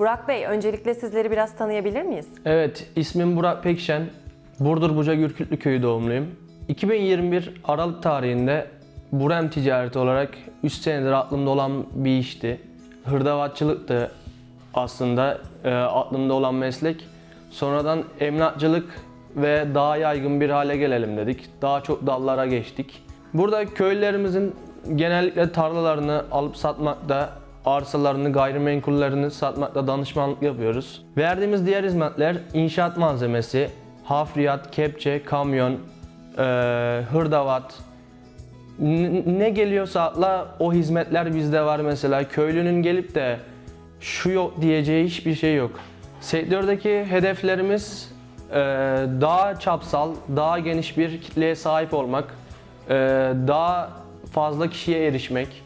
Burak Bey, öncelikle sizleri biraz tanıyabilir miyiz? Evet, ismim Burak Pekşen. Burdur Buca Gürkütlü Köyü doğumluyum. 2021 Aralık tarihinde Burem ticareti olarak 3 senedir aklımda olan bir işti. Hırdavatçılıktı aslında e, aklımda olan meslek. Sonradan emlakçılık ve daha yaygın bir hale gelelim dedik. Daha çok dallara geçtik. Burada köylülerimizin genellikle tarlalarını alıp satmakta, arsalarını, gayrimenkullerini satmakta danışmanlık yapıyoruz. Verdiğimiz diğer hizmetler inşaat malzemesi, hafriyat, kepçe, kamyon, e, hırdavat, ne geliyorsa akla o hizmetler bizde var mesela. Köylünün gelip de şu yok diyeceği hiçbir şey yok. Sektördeki hedeflerimiz daha çapsal, daha geniş bir kitleye sahip olmak, daha fazla kişiye erişmek,